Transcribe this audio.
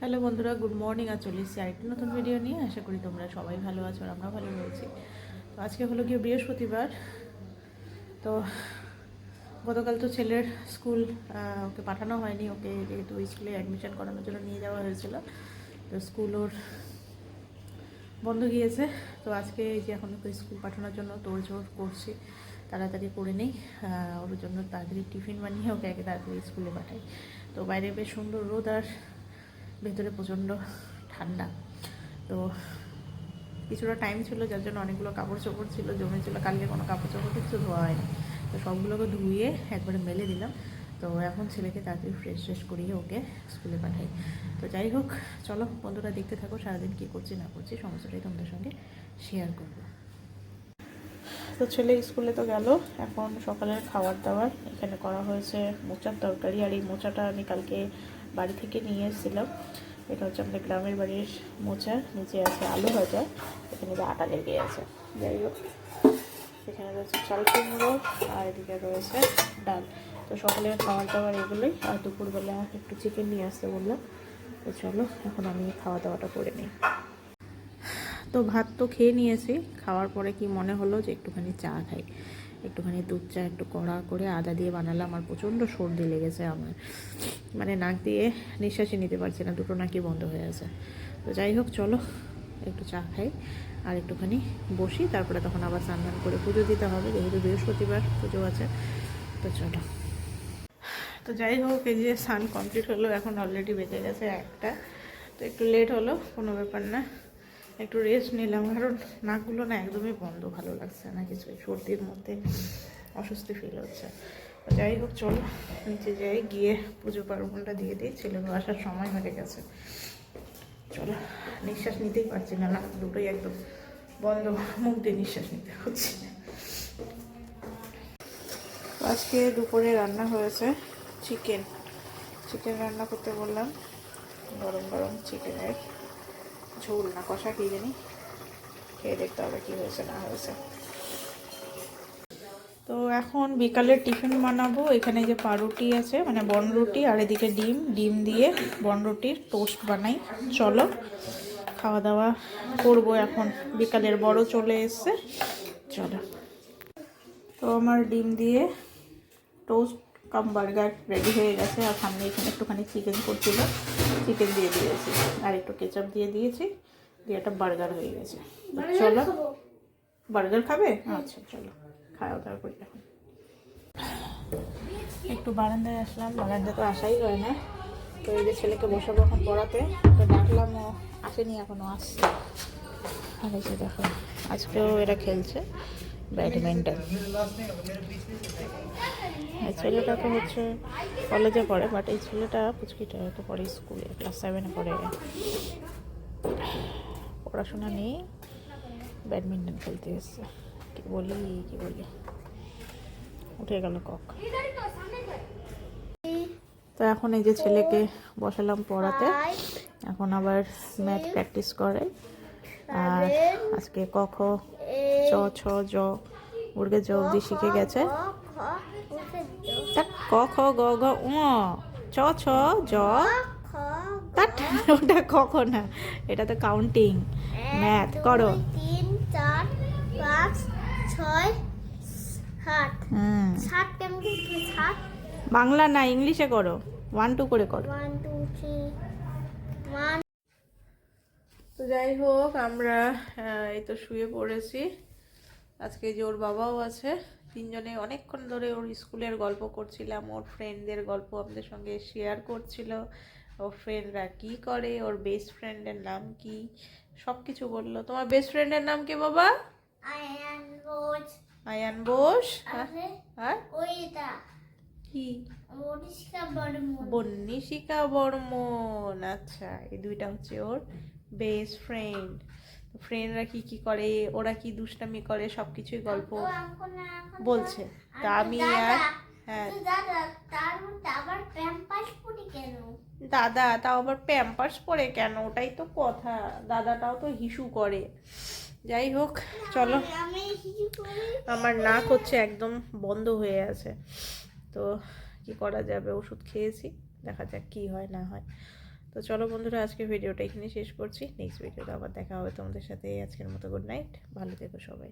Hello বন্ধুরা, good morning. আর চলে এসেছি আরেকটি নতুন ভিডিও নিয়ে। আশা করি তোমরা সবাই ভালো আছো আর আমরা ভালো রয়েছি। তো আজকে হলো গিয়ে বৃহস্পতিবার। তো গতকাল তো ছেলের স্কুল ওকে পাঠানো হয়নি। ওকে যেহেতু স্কুলে অ্যাডমিশন করানোর জন্য নিয়ে যাওয়া হয়েছিল। তো স্কুল ওর বন্ধ গিয়েছে। তো আজকে এই যে এখন ওকে স্কুল পাঠানোর জন্য তোড়জোড় করছি, তাড়াতাড়ি করে নেই। ওর জন্য তাড়াতাড়ি টিফিন বানিয়ে ওকে আগে তাড়াতাড়ি স্কুলে পাঠাই। তো বাইরে বেশ সুন্দর রোদ আর ভেতরে প্রচণ্ড ঠান্ডা। তো কিছুটা টাইম ছিল, যার জন্য অনেকগুলো কাপড় চোপড় ছিল, জমেছিল। কালকে কোনো কাপড় চোপড় কিছু ধোয়া হয়নি। তো সবগুলোকে ধুয়ে একবারে মেলে দিলাম। তো এখন ছেলেকে তাড়াতাড়ি ফ্রেশ ফ্রেশ করিয়ে ওকে স্কুলে পাঠাই। তো যাই হোক, চলো বন্ধুরা দেখতে থাকো সারাদিন কী করছি না করছি, সমস্তটাই তোমাদের সঙ্গে শেয়ার করব। তো ছেলে স্কুলে তো গেল। এখন সকালের খাবার দাবার এখানে করা হয়েছে মোচার তরকারি আর এই মোচাটা আমি কালকে বাড়ি থেকে নিয়ে এসেছিলাম। এটা হচ্ছে আমাদের গ্রামের বাড়ির মোচা। নিচে আছে আলু ভাজা, এখানে যে আটা লেগে আছে। যাই হোক, এখানে রয়েছে চাল কুমড়ো আর এদিকে রয়েছে ডাল। তো সকালের খাবার দাবার এগুলোই। আর দুপুরবেলা একটু চিকেন নিয়ে আসতে বললাম। তো চলো, এখন আমি খাওয়া দাওয়াটা করে নিই। তো, ভাত তো খেয়ে নিয়েছি। খাওয়ার পরে কি মনে হলো যে একটুখানি চা খাই। একটুখানি দুধ চা, একটু কড়া করে আদা দিয়ে বানালাম, আর প্রচণ্ড সর্দি লেগেছে আমার। মানে নাক দিয়ে নিঃশ্বাসই নিতে পারছি না, দুটো নাকি বন্ধ হয়ে আছে। তো যাই হোক, চলো একটু চা খাই আর একটুখানি বসি। তারপরে তখন আবার স্নান করে পুজো দিতে হবে, যেহেতু বৃহস্পতিবার পুজো আছে, তো চলো। তো যাই হোক, এই যে স্নান কমপ্লিট হলো, এখন অলরেডি বেজে গেছে একটা। তো একটু লেট হলো, কোনো ব্যাপার না। একটু রেস্ট নিলাম, কারণ নাকগুলো না একদমই বন্ধ, ভালো লাগছে না কিছু। সর্দির মধ্যে অস্বস্তি ফিল হচ্ছে। যাই হোক, চলো, নিচে যাই, গিয়ে পুজো পার্বণটা দিয়ে দিই ছেলেগুলো আসার সময় হয়ে গেছে। চলো, নিঃশ্বাস নিতেই পারছি না, নাক দুটোই একদম বন্ধ, মুখ দিয়ে নিঃশ্বাস নিতে হচ্ছে। তো আজকে দুপুরে রান্না হয়েছে চিকেন চিকেন রান্না করতে বললাম, গরম গরম চিকেনের ঝোল না, কষা কি জানি? খেয়ে দেখতে হবে কি হয়েছে, না হয়েছে। তো এখন বিকালের টিফিন বানাবো। এখানে যে পাউরুটি আছে মানে বনরুটি আর এদিকে ডিম। ডিম দিয়ে বনরুটির টোস্ট বানাই। চলো খাওয়া দাওয়া করব এখন। বিকালের বড় চলে এসছে। চলো। তো আমার ডিম দিয়ে টোস্ট কাম বার্গার রেডি হয়ে গেছে আর সামনে এখানে একটুখানি চিকেন করছিল। চিকেন দিয়ে দিয়েছি। আর একটু কেচাপ দিয়ে দিয়েছি। দিয়ে একটা বার্গার হয়ে গেছে। চলো। বার্গার খাবে? আচ্ছা চলো। খাওয়া দাওয়া করি এখন। একটু বারান্দায় আসলাম। বারান্দা তো আসাই হয় না। তো এই যে ছেলেকে বসাবো এখন পড়াতে। তো ডাকলাম ও আসেনি এখনও আসছে। আর যে দেখো আজকেও এরা খেলছে। ব্যাডমিন্টন এই ছেলেটা তো হচ্ছে কলেজে পড়ে বাট এই ছেলেটা পুচকিটা তো পড়ে স্কুলে ক্লাস সেভেনে পড়ে। পড়াশোনা নেই ব্যাডমিন্টন খেলতে এসছে। কি বলি কি বলি? উঠে গেল কক। তো এখন এই যে ছেলেকে বসালাম পড়াতে, এখন আবার ম্যাথ প্র্যাকটিস করে। আর আজকে ক খ চ ছ জ উর্গে জ অবধি শিখে গেছে। ক খ গ ঘ উ চ ছ জ। তাট ওটা ক খ না এটা তো কাউন্টিং ম্যাথ করো। তিন চার পাঁচ ছয় সাত। সাত সাত? বাংলা না ইংলিশে করো ওয়ান টু করে করো। ওয়ান টু থ্রি তো যাই হোক আমরা এই তো শুয়ে পড়েছি। আজকে যে ওর বাবাও আছে তিনজনে অনেকক্ষণ ধরে ওর স্কুলের গল্প করছিলাম ওর ফ্রেন্ডদের গল্প আমাদের সঙ্গে শেয়ার করছিল। ওর ফ্রেন্ডরা কি করে ওর বেস্ট ফ্রেন্ডের নাম কি সব কিছু বলল। তোমার বেস্ট ফ্রেন্ডের নাম কি বাবা? আয়ান আয়ান বোস? হ্যাঁ। আর ওইটা কি? বর্মন। আচ্ছা এই দুইটা হচ্ছে ওর বেস্ট ফ্রেন্ড। ফ্রেন্ডরা কি কি করে ওরা কি দুষ্টামি করে সব কিছুই গল্প বলছে। তা আমি আর হ্যাঁ। দাদা তাও আবার প্যাম্পার্স পরে কেন? ওটাই তো কথা। দাদাটাও তো হিসু করে। যাই হোক চলো। আমার নাক হচ্ছে একদম বন্ধ হয়ে আছে। তো কি করা যাবে? ওষুধ খেয়েছি। দেখা যাক কি হয় না হয়। তো চলো বন্ধুরা আজকে ভিডিওটা এখানে শেষ করছি। নেক্সট ভিডিওতে আবার দেখা হবে তোমাদের সাথে। আজকের মতো গুড নাইট ভালো থেকো সবাই।